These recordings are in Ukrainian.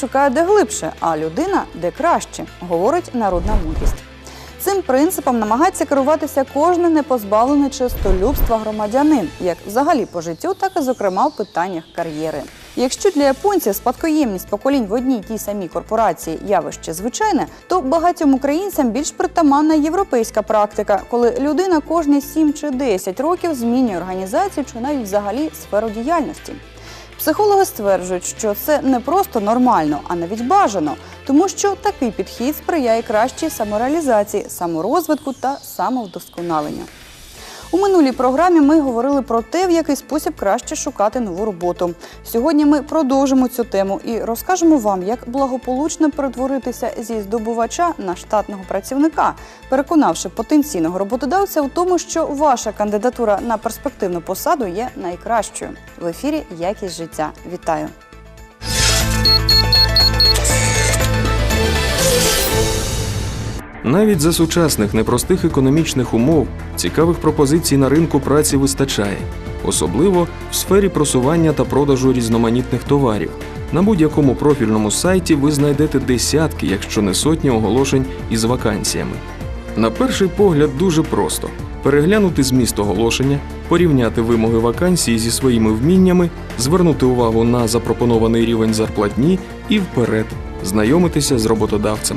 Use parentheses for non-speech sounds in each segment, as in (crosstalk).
шукає де глибше, а людина де краще, говорить народна мудрість. Цим принципом намагається керуватися кожен непозбавлений чистолюбства громадянин, як взагалі по життю, так і зокрема в питаннях кар'єри. Якщо для японців спадкоємність поколінь в одній тій самій корпорації явище звичайне, то багатьом українцям більш притаманна європейська практика, коли людина кожні 7 чи 10 років змінює організацію чи навіть взагалі сферу діяльності. Психологи стверджують, що це не просто нормально, а навіть бажано, тому що такий підхід сприяє кращій самореалізації, саморозвитку та самовдосконаленню. У минулій програмі ми говорили про те, в який спосіб краще шукати нову роботу. Сьогодні ми продовжимо цю тему і розкажемо вам, як благополучно перетворитися зі здобувача на штатного працівника, переконавши потенційного роботодавця у тому, що ваша кандидатура на перспективну посаду є найкращою. В ефірі Якість життя. Вітаю! Навіть за сучасних непростих економічних умов цікавих пропозицій на ринку праці вистачає, особливо в сфері просування та продажу різноманітних товарів. На будь-якому профільному сайті ви знайдете десятки, якщо не сотні оголошень із вакансіями. На перший погляд дуже просто переглянути зміст оголошення, порівняти вимоги вакансії зі своїми вміннями, звернути увагу на запропонований рівень зарплатні і вперед знайомитися з роботодавцем.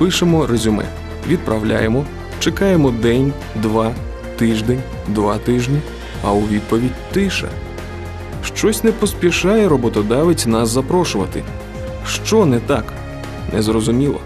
Пишемо резюме, відправляємо, чекаємо день, два, тиждень, два тижні, а у відповідь тиша. Щось не поспішає роботодавець нас запрошувати. Що не так? Незрозуміло.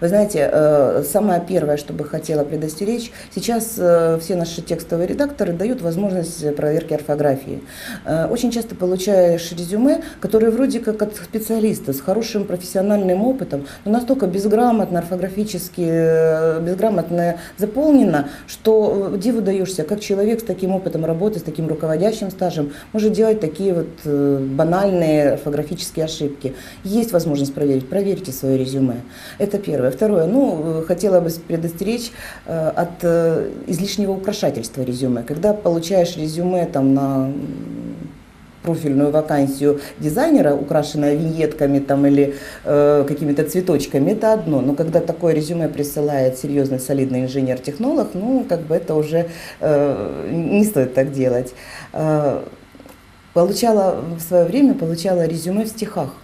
Вы знаете, э, самое первое, что бы хотела предостеречь, сейчас э, все наши текстовые редакторы дают возможность проверки орфографии. Э, Очень часто получаешь резюме, которые вроде как от специалиста с хорошим профессиональным опытом, но настолько безграмотно, орфографически безграмотно заполнено, что диву даешься, как человек с таким опытом работы, с таким руководящим стажем может делать такие вот банальные орфографические ошибки. Есть возможность проверить, проверьте свое резюме. Это первое. Второе, ну, хотела бы предостеречь э, от э, излишнего украшательства резюме. Когда получаешь резюме там на профильную вакансию дизайнера, украшенное виньетками там, или э, какими-то цветочками, это одно. Но когда такое резюме присылает серьезный, солидный инженер-технолог, ну, как бы это уже э, не стоит так делать. Э, получала в свое время получала резюме в стихах.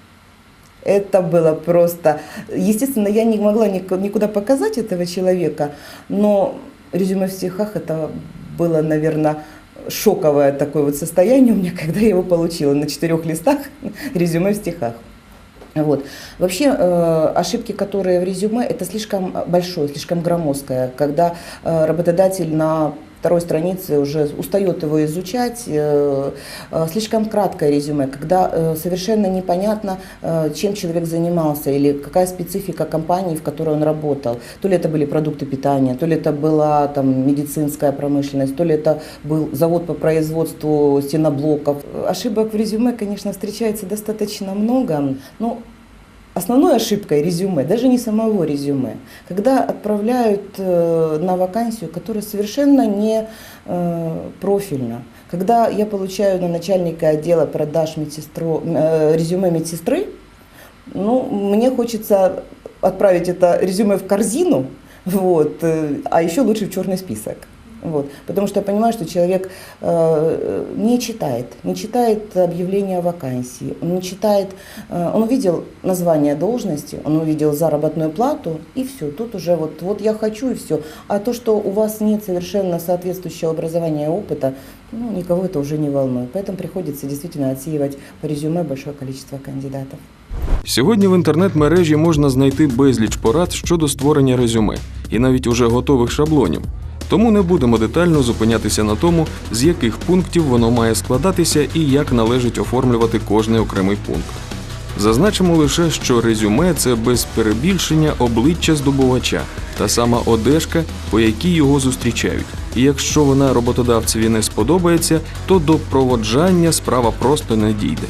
Это было просто... Естественно, я не могла ник- никуда показать этого человека, но резюме в стихах это было, наверное, шоковое такое вот состояние у меня, (laughs) когда я его получила на четырех листах (laughs) резюме в стихах. Вот. Вообще э, ошибки, которые в резюме, это слишком большое, слишком громоздкое, когда э, работодатель на второй странице уже устает его изучать, э, э, слишком краткое резюме, когда э, совершенно непонятно, э, чем человек занимался или какая специфика компании, в которой он работал. То ли это были продукты питания, то ли это была там, медицинская промышленность, то ли это был завод по производству стеноблоков. Ошибок в резюме, конечно, встречается достаточно много, но Основной ошибкой резюме, даже не самого резюме, когда отправляют э, на вакансию, которая совершенно не э, профильна. Когда я получаю на начальника отдела продаж медсестру, э, резюме медсестры, ну, мне хочется отправить это резюме в корзину, (laughs) вот, а еще лучше в черный список. Вот, потому что я понимаю, что человек э, не читает, не читает объявление о вакансии, он не читает, э, он увидел название должности, он увидел заработную плату, и все, тут уже вот, вот я хочу и все. А то, что у вас нет совершенно соответствующего образования и опыта, ну, никого это уже не волнует. Поэтому приходится действительно отсеивать по резюме большое количество кандидатов. Сьогодні в інтернет-мережі можна знайти безліч порад щодо створення резюме і навіть уже готових шаблонів. Тому не будемо детально зупинятися на тому, з яких пунктів воно має складатися і як належить оформлювати кожний окремий пункт. Зазначимо лише, що резюме це без перебільшення обличчя здобувача, та сама одежка, по якій його зустрічають. І якщо вона роботодавцеві не сподобається, то до проводжання справа просто не дійде.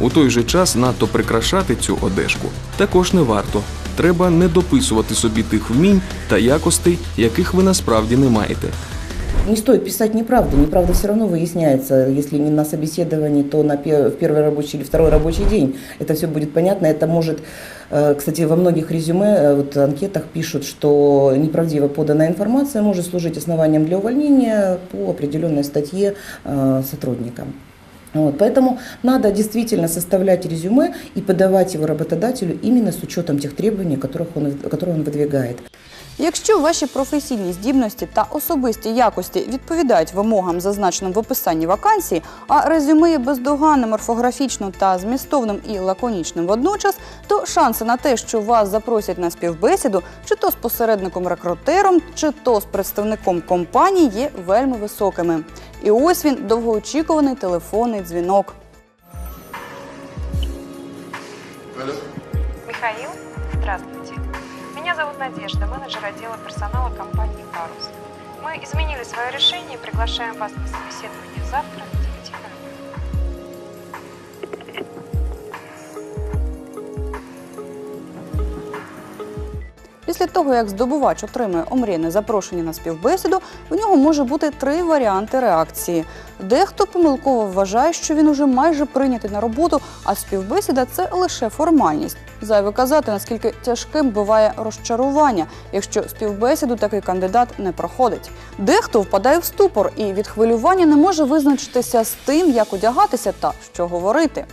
У той же час надто прикрашати цю одежку також не варто треба не дописувати собі тих вмінь та якостей, яких ви насправді не маєте. Не стоит писать неправду. Неправда все равно выясняется. Если не на собеседовании, то на пе- в первый рабочий или второй рабочий день. Это все будет понятно. Это может, э, кстати, во многих резюме, э, вот анкетах пишут, что неправдиво поданная информация может служить основанием для увольнения по определенной статье э, сотрудникам. Вот, поэтому надо действительно составлять резюме и подавать его работодателю именно с учетом тех требований, которых он, которые он выдвигает. Якщо ваші професійні здібності та особисті якості відповідають вимогам, зазначеним в описанні вакансії, а резюме є бездоганним орфографічно та змістовним і лаконічним водночас, то шанси на те, що вас запросять на співбесіду, чи то з посередником-рекрутером, чи то з представником компанії, є вельми високими. І ось він довгоочікуваний телефонний дзвінок. Алло. Михаил, здравствуйте. Меня зовут Надежда, менеджер отдела персонала компании «Парус». Мы изменили свое решение и приглашаем вас на собеседование завтра в Після того, як здобувач отримує омріяне запрошення на співбесіду, у нього може бути три варіанти реакції. Дехто помилково вважає, що він уже майже прийнятий на роботу, а співбесіда це лише формальність. Зайве казати, наскільки тяжким буває розчарування, якщо співбесіду такий кандидат не проходить. Дехто впадає в ступор і від хвилювання не може визначитися з тим, як одягатися та що говорити.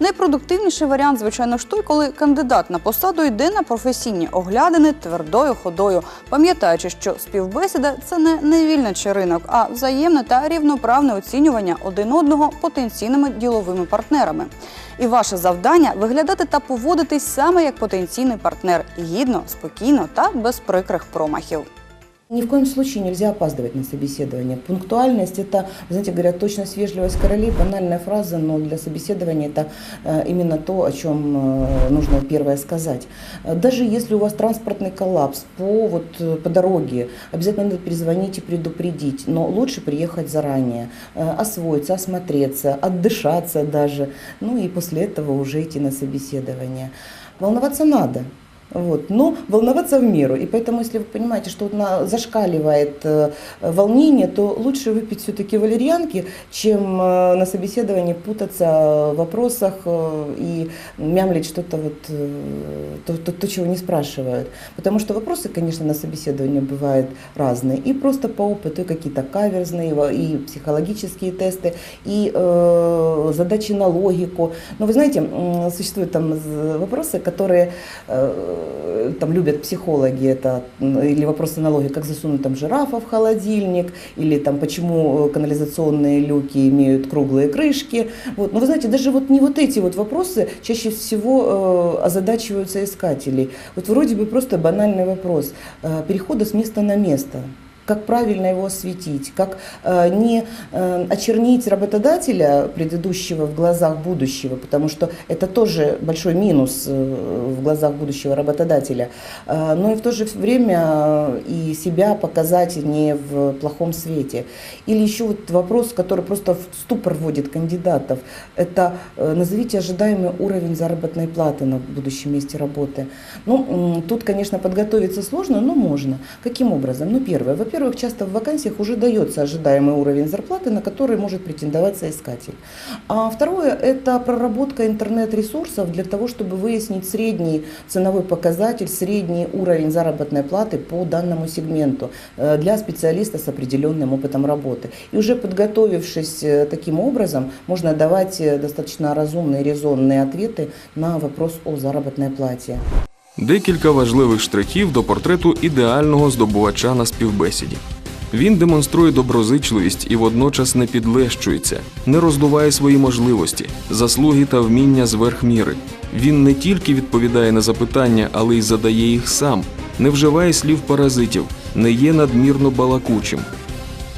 Найпродуктивніший варіант, звичайно ж той, коли кандидат на посаду йде на професійні оглядини твердою ходою, пам'ятаючи, що співбесіда це не невільний чи ринок, а взаємне та рівноправне оцінювання один одного потенційними діловими партнерами. І ваше завдання виглядати та поводитись саме як потенційний партнер гідно, спокійно та без прикрих промахів. Ни в коем случае нельзя опаздывать на собеседование. Пунктуальность – это, знаете, говорят, точность, вежливость королей, банальная фраза, но для собеседования это э, именно то, о чем э, нужно первое сказать. Даже если у вас транспортный коллапс по, вот, э, по дороге, обязательно надо перезвонить и предупредить, но лучше приехать заранее, освоиться, осмотреться, отдышаться даже, ну и после этого уже идти на собеседование. Волноваться надо, вот. Но волноваться в меру. И поэтому, если вы понимаете, что вот зашкаливает э, волнение, то лучше выпить все-таки валерьянки, чем э, на собеседовании путаться в вопросах э, и мямлить что-то, вот, то, то, то, чего не спрашивают. Потому что вопросы, конечно, на собеседовании бывают разные. И просто по опыту, и какие-то каверзные, и психологические тесты, и э, задачи на логику. Но вы знаете, существуют там вопросы, которые там любят психологи, это м, или вопросы налоги, как засунуть там жирафа в холодильник, или там почему э, канализационные люки имеют круглые крышки. Вот. Но вы знаете, даже вот не вот эти вот вопросы чаще всего э, озадачиваются искателей. Вот вроде бы просто банальный вопрос э, перехода с места на место Как правильно его осветить, как э, не э, очернить работодателя предыдущего в глазах будущего, потому что это тоже большой минус э, в глазах будущего работодателя, но и в то же время и себя показать не в плохом свете. Или еще вот вопрос, который просто в ступор вводит кандидатов, это назовите ожидаемый уровень заработной платы на будущем месте работы. Ну, тут, конечно, подготовиться сложно, но можно. Каким образом? Ну, первое. Во-первых, часто в вакансиях уже дается ожидаемый уровень зарплаты, на который может претендовать соискатель. А второе – это проработка интернет-ресурсов для того, чтобы выяснить средний ценовой показатель, средний уровень заработной платы по данному сегменту э, для специалиста с определенным опытом работы. И уже подготовившись э, таким образом, можно давать э, достаточно разумные, резонные ответы на вопрос о заработной плате. Декілька важливих штрихів до портрету ідеального здобувача на співбесіді. Він демонструє доброзичливість і водночас не підлещується, не роздуває свої можливості, заслуги та вміння зверх міри. Він не тільки відповідає на запитання, але й задає їх сам, не вживає слів паразитів, не є надмірно балакучим.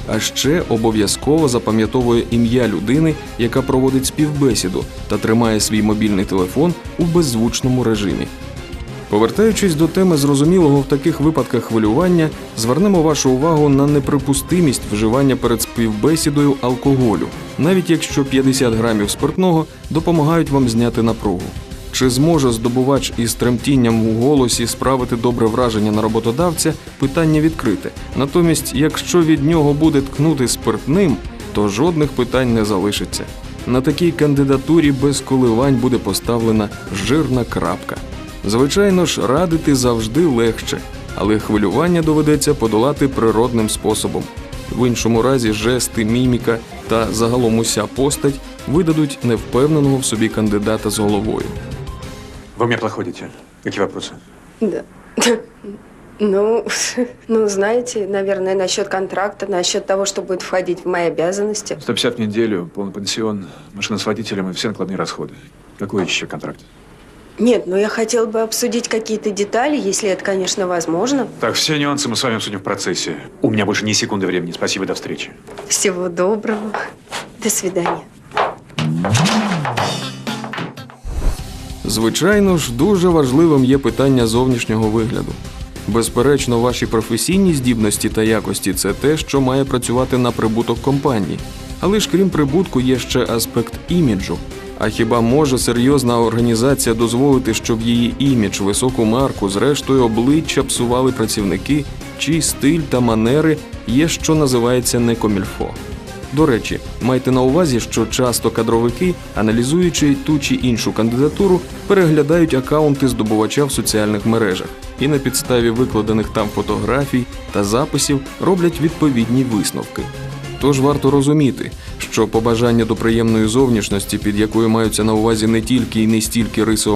А ще обов'язково запам'ятовує ім'я людини, яка проводить співбесіду, та тримає свій мобільний телефон у беззвучному режимі. Повертаючись до теми зрозумілого в таких випадках хвилювання, звернемо вашу увагу на неприпустимість вживання перед співбесідою алкоголю, навіть якщо 50 грамів спиртного допомагають вам зняти напругу. Чи зможе здобувач із тремтінням у голосі справити добре враження на роботодавця, питання відкрите. Натомість, якщо від нього буде ткнути спиртним, то жодних питань не залишиться. На такій кандидатурі без коливань буде поставлена жирна крапка. Звичайно ж, радити завжди легше, але хвилювання доведеться подолати природним способом. В іншому разі жести, міміка та загалом уся постать видадуть невпевненого в собі кандидата з головою. Вы мне проходите. Какие вопросы? Да. (laughs) Ну, (laughs) ну, знаете, наверное, насчет контракта, насчет того, что будет входить в мои обязанности. 150 в неделю, полный пансион, машина с водителем и все накладные расходы. Какой еще контракт? Нет, ну я хотела бы обсудить какие-то детали, если это, конечно, возможно. Так, все нюансы мы с вами обсудим в процессе. У меня больше ни секунды времени. Спасибо, до встречи. Всего доброго. До свидания. Звичайно ж, дуже важливим є питання зовнішнього вигляду. Безперечно, ваші професійні здібності та якості це те, що має працювати на прибуток компанії. Але ж крім прибутку є ще аспект іміджу. А хіба може серйозна організація дозволити, щоб її імідж, високу марку, зрештою обличчя псували працівники, чий стиль та манери є, що називається не комільфо? До речі, майте на увазі, що часто кадровики, аналізуючи ту чи іншу кандидатуру, переглядають акаунти здобувача в соціальних мережах і на підставі викладених там фотографій та записів роблять відповідні висновки. Тож варто розуміти, що побажання до приємної зовнішності, під якою маються на увазі не тільки і не стільки риси